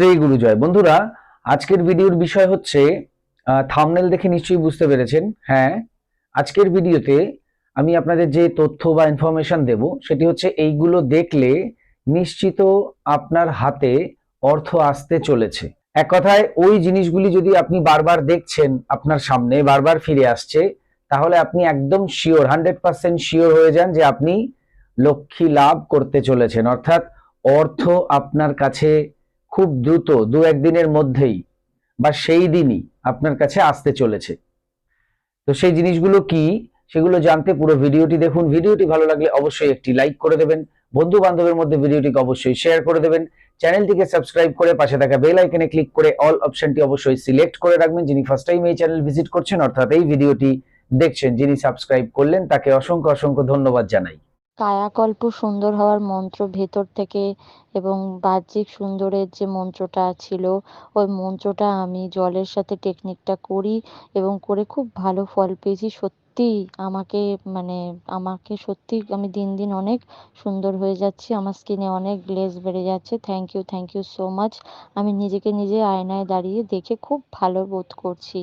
শ্রী গুরুজয় বন্ধুরা, আজকের ভিডিওর বিষয় হচ্ছে থামনেল দেখে নিশ্চয়ই বুঝতে পেরেছেন। হ্যাঁ আজকের ভিডিওতে আমি আপনাদের যে তথ্য বা ইনফরমেশন দেব, সেটি হচ্ছে এইগুলো দেখলে নিশ্চিত আপনার হাতে অর্থ আসতে চলেছে। এক কথায়, ওই জিনিসগুলি যদি আপনি বারবার দেখছেন আপনার সামনে, বারবার ফিরে আসছে, তাহলে আপনি একদম শিওর হান্ড্রেড পার্সেন্ট শিওর হয়ে যান যে আপনি লক্ষ্মী লাভ করতে চলেছেন। অর্থাৎ অর্থ আপনার কাছে খুব দ্রুত দু একদিনের মধ্যেই বা সেই দিনই আপনার কাছে আসতে চলেছে। তো সেই জিনিসগুলো কি সেগুলো জানতে পুরো ভিডিওটি দেখুন। ভিডিওটি ভালো লাগলে অবশ্যই একটি লাইক করে দেবেন। বন্ধু বান্ধবের মধ্যে ভিডিওটিকে অবশ্যই শেয়ার করে দেবেন। চ্যানেলটিকে সাবস্ক্রাইব করে পাশে থাকা বেল আইকনে ক্লিক করে অল অপশনটি অবশ্যই সিলেক্ট করে রাখবেন। যিনি ফার্স্ট টাইম এই চ্যানেল ভিজিট করছেন, অর্থাৎ এই ভিডিওটি দেখছেন, যিনি সাবস্ক্রাইব করলেন, তাকে অসংখ্য অসংখ্য ধন্যবাদ জানাই। কায়াকল্প সুন্দর হওয়ার মন্ত্র ভেতর থেকে এবং বাহ্যিক সুন্দরের যে মন্ত্রটা ছিল, ওই মন্ত্রটা আমি জলের সাথে টেকনিকটা করি এবং করে খুব ভালো ফল পেয়েছি। সত্যি আমাকে মানে আমাকে সত্যি আমি দিন দিন অনেক সুন্দর হয়ে যাচ্ছি। আমার স্কিনে অনেক গ্লেজ বেড়ে যাচ্ছে। Thank you thank you so much আমি নিজেকে নিজে আয়নায় দাঁড়িয়ে দেখে খুব ভালো বোধ করছি।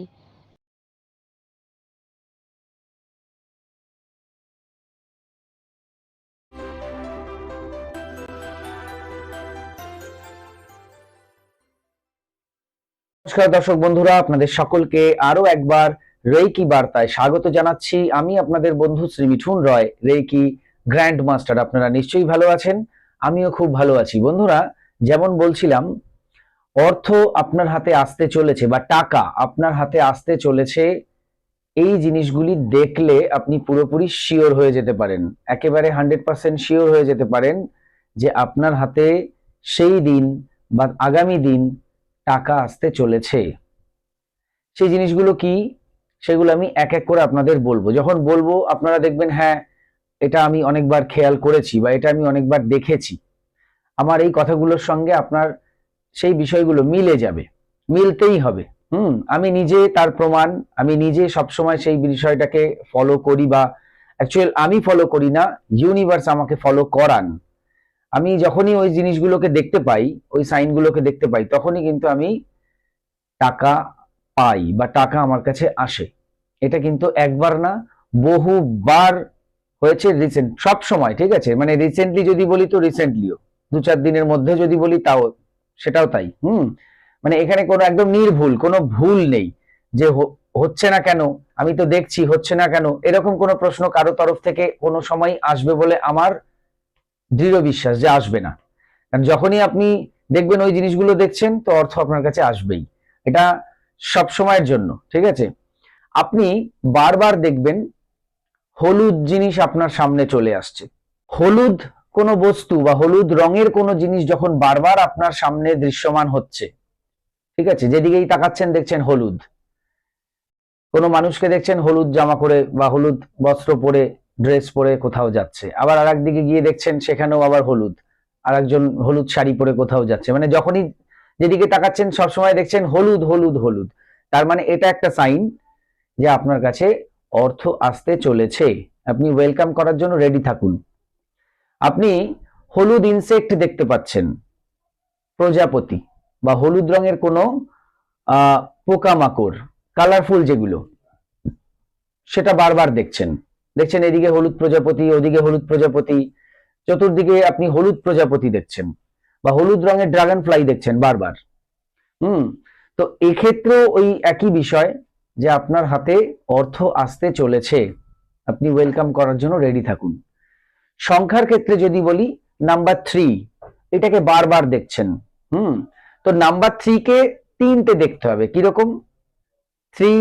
নমস্কার দর্শক বন্ধুরা, আপনাদের সকলকে আরও একবার রেইকি বার্তায় স্বাগত জানাচ্ছি। আমি আপনাদের বন্ধু Shri Mithun Roy, reiki grand master আপনারা নিশ্চয়ই ভালো আছেন? আমিও খুব ভালো আছি। বন্ধুরা, যেমন বলছিলাম, অর্থ আপনার হাতে আসতে চলেছে বা টাকা আপনার হাতে আসতে চলেছে, এই জিনিসগুলি দেখলে আপনি পুরোপুরি শিওর হয়ে যেতে পারেন। একেবারে হান্ড্রেড পার্সেন্ট শিওর হয়ে যেতে পারেন যে আপনার হাতে সেই দিন বা আগামী দিন টাকা আসতে চলেছে। সেই জিনিসগুলো কি? সেগুলো আমি এক এক করে আপনাদের বলব। যখন বলব, আপনারা দেখবেন হ্যাঁ এটা আমি অনেকবার খেয়াল করেছি বা এটা আমি অনেকবার দেখেছি। আমার এই কথাগুলোর সঙ্গে আপনার সেই বিষয়গুলো মিলে যাবে, মিলতেই হবে। হুম, আমি নিজে তার প্রমাণ, আমি নিজে সবসময় সেই বিষয়টাকে ফলো করি বা অ্যাকচুয়াল আমি ফলো করি না ইউনিভার্স আমাকে ফলো করান। আমি যখনই ওই জিনিসগুলোকে দেখতে পাই, ওই সাইনগুলোকে দেখতে পাই, তখনই কিন্তু আমি টাকা পাই বা টাকা আমার কাছে আসে। এটা কিন্তু একবার না, বহুবার হয়েছে রিসেন্ট সব সময়, ঠিক আছে? মানে রিসেন্টলি যদি বলি তো রিসেন্টলিও দু চার দিনের মধ্যে যদি বলি তাও, সেটাও তাই, হুম? মানে এখানে কোনো একদম নির্ভুল, কোনো ভুল নেই যে হচ্ছে না কেন, আমি তো দেখছি, হচ্ছে না কেন, এরকম কোনো প্রশ্ন কারও তরফ থেকে কোনো সময় আসবে বলে আমার দৃঢ় বিশ্বাস যে আসবে না। কারণ যখনই আপনি দেখবেন ওই জিনিসগুলো দেখছেন, তো অর্থ আপনার কাছে আসবেই। এটা সব সময়ের জন্য, ঠিক আছে? আপনি বারবার দেখবেন হলুদ জিনিস আপনার সামনে চলে আসছে। হলুদ কোনো বস্তু বা হলুদ রঙের কোনো জিনিস যখন বারবার আপনার সামনে দৃশ্যমান হচ্ছে, ঠিক আছে? যেদিকেই তাকাচ্ছেন দেখছেন হলুদ। কোনো মানুষকে দেখছেন হলুদ জামা করে বা হলুদ বস্ত্র পরে ড্রেস পরে কোথাও যাচ্ছে। আবার আর দিকে গিয়ে দেখছেন সেখানেও আবার হলুদ। আর একজন হলুদ শাড়ি পরে কোথাও যাচ্ছে। মানে যখনই যেদিকে তাকাচ্ছেন সবসময় দেখছেন হলুদ হলুদ হলুদ। তার মানে এটা একটা সাইন যে আপনার কাছে অর্থ আসতে চলেছে। আপনি ওয়েলকাম করার জন্য রেডি থাকুন। আপনি হলুদ ইনসেক্ট দেখতে পাচ্ছেন। প্রজাপতি বা হলুদ রঙের কোনো পোকামাকড় কালারফুল যেগুলো, সেটা বারবার দেখছেন। দেখছেন এদিকে হলুদ প্রজাপতি, ওদিকে হলুদ প্রজাপতি। চতুর্দিকে আপনি হলুদ প্রজাপতি দেখছেন বা হলুদ রঙের ড্রাগন ফ্লাই দেখছেন বারবার। হুম, তো এক্ষেত্রেও ওই একই বিষয় যে আপনার হাতে অর্থ আসতে চলেছে, আপনি ওয়েলকাম করার জন্য রেডি থাকুন। সংখ্যার ক্ষেত্রে যদি বলি নাম্বার থ্রি এটাকে বারবার দেখছেন। হুম, তো নাম্বার থ্রি কে তিনটে দেখতে হবে। কীরকম? থ্রি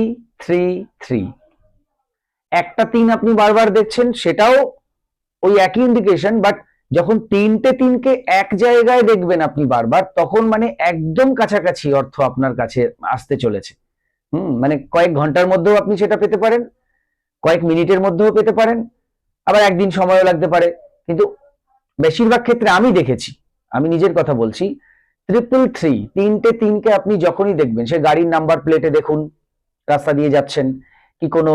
থ্রি থ্রি একটা তিন আপনি বারবার দেখছেন, সেটাও ওই একই ইন্ডিকেশন বাট যখন তিনটে তিনকে এক জায়গায় দেখবেন আপনি বারবার, তখন মানে একদম কাছাকাছি অর্থ আপনার কাছে আসতে চলেছে। হুম মানে কয়েক ঘণ্টার মধ্যেও আপনি সেটা পেতে পারেন, কয়েক মিনিটের মধ্যেও পেতে পারেন, আবার একদিন সময়ও লাগতে পারে। কিন্তু বেশিরভাগ ক্ষেত্রে আমি দেখেছি, আমি নিজের কথা বলছি ট্রিপল থ্রি তিনটে তিনকে আপনি যখনই দেখবেন, সে গাড়ির নাম্বার প্লেটে দেখুন, রাস্তা দিয়ে যাচ্ছেন, কি কোনো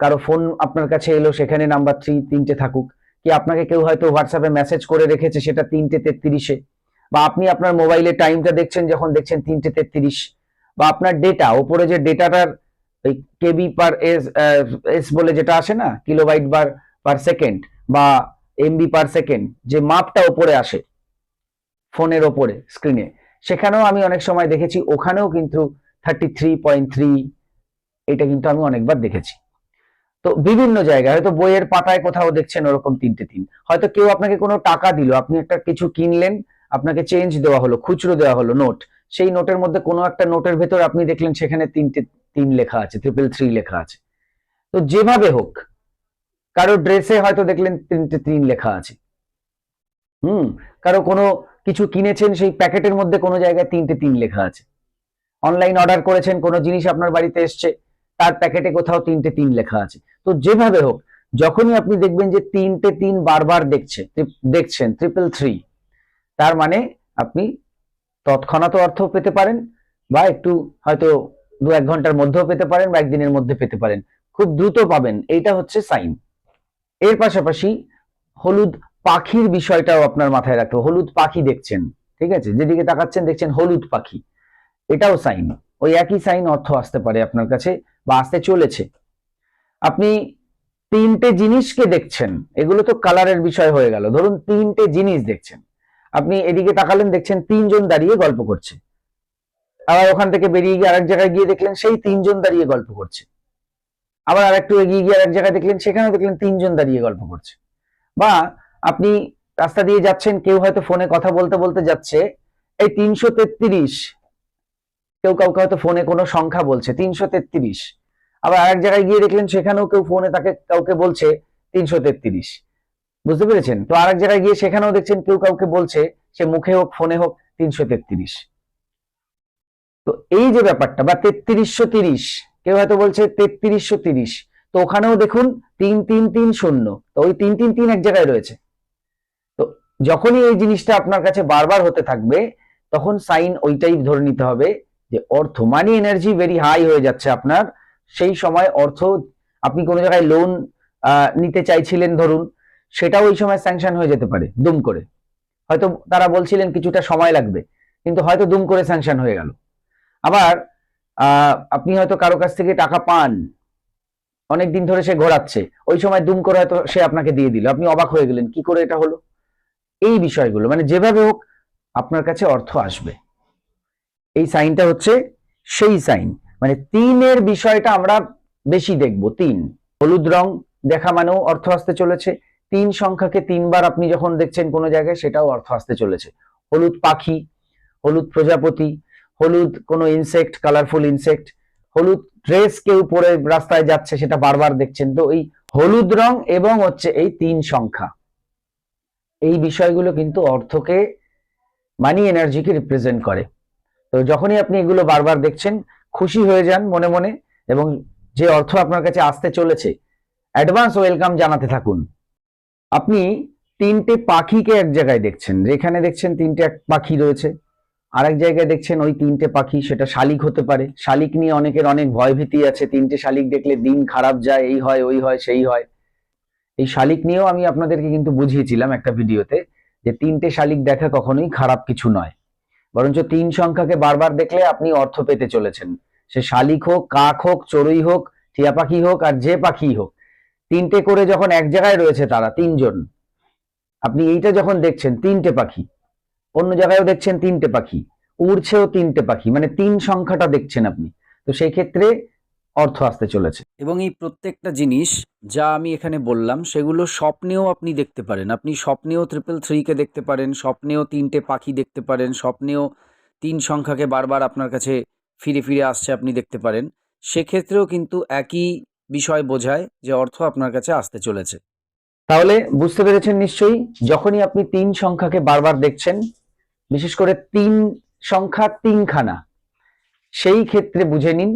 কারও ফোন আপনার কাছে এলো, সেখানে নাম্বার থ্রি তিনটে থাকুক। কি আপনাকে কেউ হয়তো হোয়াটসঅ্যাপে মেসেজ করে রেখেছে সেটা তিনটে তেত্রিশে বা আপনি আপনার মোবাইলে টাইমটা দেখছেন যখন দেখছেন তিনটে তেত্রিশ। বা আপনার ডেটা ওপরে যে ডেটাটার ওই কেবি পার এস এস বলে যেটা আসে না কিলোবাইট বার পার সেকেন্ড বা এমবি পার সেকেন্ড যে মাপটা ওপরে আসে, ফোনের ওপরে স্ক্রিনে সেখানেও আমি অনেক সময় দেখেছি, ওখানেও কিন্তু থার্টি থ্রি পয়েন্ট থ্রি এটা কিন্তু আমি অনেকবার দেখেছি। তো বিভিন্ন জায়গায়, হয়তো বইয়ের পাতায় কোথাও দেখছেন ওরকম তিনটে তিন। হয়তো কেউ আপনাকে কোনো টাকা দিল, আপনি একটা কিছু কিনলেন, আপনাকে চেঞ্জ দেওয়া হলো, খুচরো দেওয়া হলো নোট সেই নোটের মধ্যে কোনো একটা নোটের ভেতর আপনি দেখলেন সেখানে তিনটে তিন লেখা আছে ট্রিপল থ্রি লেখা আছে। তো যেভাবে হোক, কারও ড্রেসে হয়তো দেখলেন তিনটে তিন লেখা আছে। হুম, কারও কোনো কিছু কিনেছেন, সেই প্যাকেটের মধ্যে কোনো জায়গায় তিনটে তিন লেখা আছে। অনলাইন অর্ডার করেছেন, কোনো জিনিস আপনার বাড়িতে এসছে তার প্যাকেটে কোথাও তিনটে তিন লেখা আছে। তো যেভাবে হোক, যখনই আপনি দেখবেন যে তিনটে তিন বারবার দেখছে দেখছেন ট্রিপল থ্রি তার মানে আপনি তৎক্ষণাৎ অর্থ পেতে পারেন বা একটু হয়তো দু এক ঘণ্টার মধ্যেও পেতে পারেন বা একদিনের মধ্যে পেতে পারেন। খুব দ্রুত পাবেন, এইটা হচ্ছে সাইন। এর পাশাপাশি হলুদ পাখির বিষয়টাও আপনার মাথায় রাখতে হলুদ পাখি দেখছেন, ঠিক আছে? যেদিকে তাকাচ্ছেন দেখছেন হলুদ পাখি। এটাও সাইন। ওই একই সাইন অর্থ আসতে পারে আপনার কাছে। বা আসতে চলেছে। আপনি তিনটে জিনিসকে দেখছেন, এগুলো তো কালারের বিষয় হয়ে গেল। ধরুন তিনটে জিনিস দেখছেন। আপনি এদিকে তাকালেন, দেখছেন তিনজন দাঁড়িয়ে গল্প করছে। আবার ওখান থেকে বেরিয়ে গিয়ে আরেক জায়গায় গিয়ে দেখলেন সেই তিনজন দাঁড়িয়ে গল্প করছে। আবার আরেকটু এগিয়ে গিয়ে আরেক জায়গায় দেখলেন, সেখানেও দেখলেন তিনজন দাঁড়িয়ে গল্প করছে। বা আপনি রাস্তা দিয়ে যাচ্ছেন, কেউ হয়তো ফোনে কথা বলতে বলতে যাচ্ছে, এই তিনশো তেত্রিশ কেউ কাউকে হয়তো ফোনে কোনো সংখ্যা বলছে, তিনশো তেত্রিশ। আবার আরেক জায়গায় গিয়ে দেখলেন সেখানেও কেউ ফোনে তাকে, কাউকে বলছে তিনশো তেত্রিশ। বুঝতে পেরেছেন? তো আরেক জায়গায় গিয়ে সেখানেও দেখছেন কেউ কাউকে বলছে, সে মুখে হোক ফোনে হোক, তিনশো তেত্রিশ। তো এই যে ব্যাপারটা, বা তেত্রিশশো তিরিশ, কেউ হয়তো বলছে তেত্রিশশো তিরিশ। তো ওখানেও দেখুন, তিন তিন তিন, শূন্য। তো ওই তিন তিন তিন এক জায়গায় রয়েছে। তো যখনই এই জিনিসটা আপনার কাছে বারবার হতে থাকবে, তখন সাইন ওইটাই ধরে নিতে হবে যে অর্থ মানি এনার্জি ভেরি হাই হয়ে যাচ্ছে আপনার। সেই সময় অর্থ, আপনি কোনো জায়গায় লোন নিতে চাইছিলেন ধরুন, সেটাও ওই সময় স্যাংশন হয়ে যেতে পারে, দুম করে। হয়তো তারা বলছিলেন কিছুটা সময় লাগবে, কিন্তু হয়তো দুম করে স্যাংশন হয়ে গেল। আবার আপনি হয়তো কারও কাছ থেকে টাকা পান, অনেক দিন ধরে সে ঘোরাচ্ছে, ওই সময় দুম করে হয়তো সে আপনাকে দিয়ে দিল, আপনি অবাক হয়ে গেলেন, কি করে এটা হলো? এই বিষয়গুলো মানে যেভাবে হোক, আপনার কাছে অর্থ আসবে। এই সাইনটা হচ্ছে সেই সাইন। মানে তিনের বিষয়টা আমরা বেশি দেখব, তিন। হলুদ রং দেখা মানেও অর্থ আসতে চলেছে। তিন সংখ্যাকে তিনবার আপনি যখন দেখছেন কোনো জায়গায়, সেটাও অর্থ আসতে চলেছে। হলুদ পাখি, হলুদ প্রজাপতি, হলুদ কোনো ইনসেক্ট কালারফুল ইনসেক্ট হলুদ ড্রেস কেউ পরে রাস্তায় যাচ্ছে, সেটা বারবার দেখছেন। তো এই হলুদ রং এবং হচ্ছে এই তিন সংখ্যা, এই বিষয়গুলো কিন্তু অর্থকে মানি এনার্জিকে রিপ্রেজেন্ট করে। তো যখনই আপনি এগুলো বারবার দেখছেন, খুশি হয়ে যান মনে মনে এবং যে অর্থ আপনার কাছে আসতে চলেছে অ্যাডভান্স ওয়েলকাম জানাতে থাকুন। আপনি তিনটে পাখিকে এক জায়গায় দেখছেন, যেখানে দেখছেন তিনটে এক পাখি রয়েছে। আরেক জায়গায় দেখছেন ওই তিনটে পাখি, সেটা শালিক হতে পারে। শালিক নিয়ে অনেকের অনেক ভয়ভীতি আছে, তিনটে শালিক দেখলে দিন খারাপ যায়, এই হয়, ওই হয়, সেই হয়। এই শালিক নিয়েও আমি আপনাদেরকে কিন্তু বুঝিয়েছিলাম একটা ভিডিওতে যে তিনটে শালিক দেখা কখনোই খারাপ কিছু নয়। বরঞ্চ তিন সংখ্যাকে বারবার দেখলে আপনি অর্থ পেতে চলেছেন। সে শালিক হোক, কাক হোক, চড়ুই হোক, টিয়া পাখি হোক আর যে পাখি হোক, তিনটে করে যখন এক জায়গায় রয়েছে তারা, তিনজন, আপনি এইটা যখন দেখছেন, তিনটে পাখি, অন্য জায়গায়ও দেখছেন তিনটে পাখি, উড়ছেও তিনটে পাখি মানে তিন সংখ্যাটা দেখছেন আপনি। তো সেই ক্ষেত্রে অর্থ আসতে চলেছে। এবং এই প্রত্যেকটা জিনিস যা আমি এখানে বললাম সেগুলো স্বপ্নেও আপনি দেখতে পারেন। আপনি স্বপ্নেও ট্রিপল থ্রিকে দেখতে পারেন স্বপ্নেও তিনটে পাখি দেখতে পারেন স্বপ্নেও তিন সংখ্যাকে বারবার আপনার কাছে ফিরে ফিরে আসছে আপনি দেখতে পারেন। সেক্ষেত্রেও কিন্তু একই বিষয় বোঝায় যে অর্থ আপনার কাছে আসতে চলেছে। তাহলে বুঝতে পেরেছেন নিশ্চয়ই যখনই আপনি তিন সংখ্যাকে বারবার দেখছেন বিশেষ করে তিন সংখ্যা তিনখানা সেই ক্ষেত্রে বুঝে নিন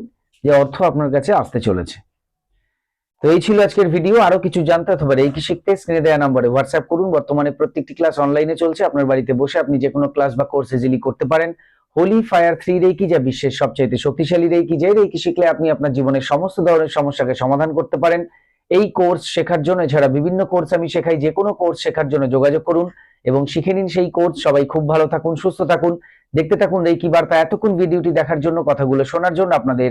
যে অর্থ আপনার কাছে আসতে চলেছে। তো এই ছিল আজকের ভিডিও আরও কিছু জানতে অথবা রেকি শিখতে? স্ক্রিনে দেওয়া নম্বরে হোয়াটসঅ্যাপ করুন। বর্তমানে প্রত্যেকটি ক্লাস অনলাইনে চলছে। আপনার বাড়িতে বসে আপনি যে কোনো ক্লাস বা কোর্স ইজিলি করতে পারেন হোলি ফায়ার থ্রি রেকি যা বিশ্বের সবচাইতে শক্তিশালী রেকি যে রেকি শিখলে আপনি আপনার জীবনের সমস্ত ধরনের সমস্যাকে সমাধান করতে পারেন। এই কোর্স শেখার জন্য, এছাড়া বিভিন্ন কোর্স আমি শেখাই, যে কোনো কোর্স শেখার জন্য যোগাযোগ করুন এবং শিখে নিন সেই কোর্স সবাই খুব ভালো থাকুন, সুস্থ থাকুন। দেখতে থাকুন রেকি বার্তা। এতক্ষণ ভিডিওটি দেখার জন্য, কথাগুলো শোনার জন্য আপনাদের